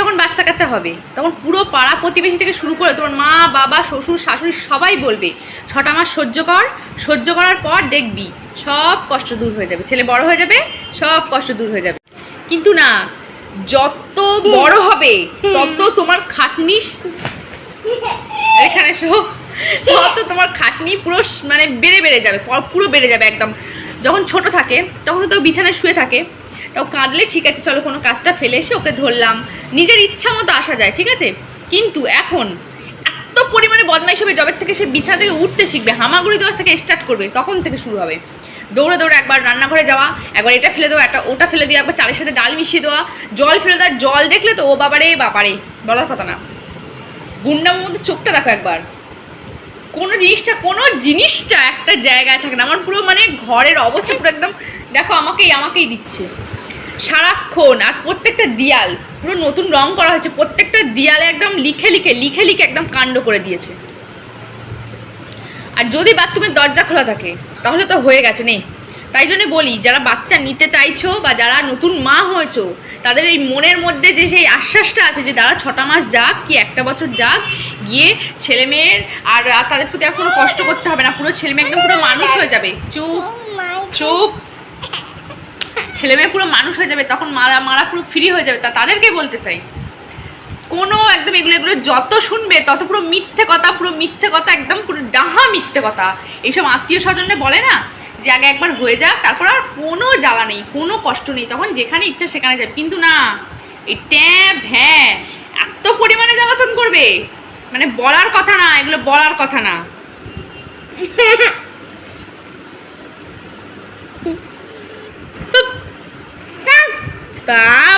যখন বাচ্চা কাচ্চা হবে, তখন পুরো পাড়া প্রতিবেশী থেকে শুরু করে তোমার মা, বাবা, শ্বশুর, শাশুড়ি সবাই বলবে, ছটা মাস সহ্য কর, সহ্য করার পর দেখবি সব কষ্ট দূর হয়ে যাবে। ছেলে বড় হয়ে যাবে, সব কষ্ট দূর হয়ে যাবে। কিন্তু না, যত বড় হবে, তত তোমার খাটনি এখানে সব, তত তোমার খাটনি পুরো মানে বেড়ে বেড়ে যাবে, পুরো বেড়ে যাবে একদম। যখন ছোট থাকে, তখন তো বিছানায় শুয়ে থাকে তাও কাঁদলে ঠিক আছে, চলো কোনো কাজটা ফেলে এসে ওকে ধরলাম। নিজের ইচ্ছা মতো আসা যায়, ঠিক আছে? কিন্তু এখন এত পরিমাণে বদমাইশ হবে জবের থেকে সে বিছানা থেকে উঠতে শিখবে, হামাগুড়ি দেওয়া থেকে স্টার্ট করবে, তখন থেকে শুরু হবে। দৌড়ে দৌড়ে একবার রান্নাঘরে যাওয়া, একবার এটা ফেলে দেওয়া, একটা ওটা ফেলে দিয়ে একবার চালের সাথে ডাল মিশিয়ে দেওয়া, জল ফেলে দেওয়া, জল দেখলে তো ও বাবারে বাবারে, বলার কথা না। গুন্ডামের মধ্যে চোখটা দেখো একবার। কোনো জিনিসটা কোনো জিনিসটা একটা জায়গায় থাকে না, আমার পুরো মানে ঘরের অবস্থা পুরো একদম, দেখো আমাকেই আমাকেই দিচ্ছে। সারাক্ষণ আর প্রত্যেকটা দিয়াল পুরো নতুন রং করা হয়েছে প্রত্যেকটা দিয়ালে একদম লিখে লিখে লিখে লিখে একদম কাণ্ড করে দিয়েছে। আর যদি বাথরুমের দরজা খোলা থাকে তাহলে তো হয়ে গেছে নেই তাই জন্য বলি যারা বাচ্চা নিতে চাইছো বা যারা নতুন মা হয়েছো তাদের এই মনের মধ্যে যে সেই আশ্বাসটা আছে যে তারা ছটা মাস যাক কি একটা বছর যাক গিয়ে ছেলে মেয়ের আর তাদের প্রতি আর কোনো কষ্ট করতে হবে না পুরো ছেলে মেয়ে একদম পুরো মানুষ হয়ে যাবে। চুপ চুপ ছেলে মেয়ে পুরো মানুষ হয়ে যাবে, তখন মারা মারা পুরো ফ্রি হয়ে যাবে, তা তাদেরকে বলতে চাই। কোনো একদম এগুলো এগুলো যত শুনবে, তত পুরো মিথ্যে কথা, পুরো মিথ্যে কথা, একদম পুরো ডাহা মিথ্যে কথা। এইসব আত্মীয় স্বজনে বলে না যে আগে একবার হয়ে যাক, তারপর আর কোনো জ্বালা নেই, কোনো কষ্ট নেই, তখন যেখানে ইচ্ছা সেখানে যাবে কিন্তু না, এই ট্যাব হ্যাঁ এত পরিমাণে জ্বালাতন করবে। মানে বলার কথা না, এগুলো বলার কথা না। Tã.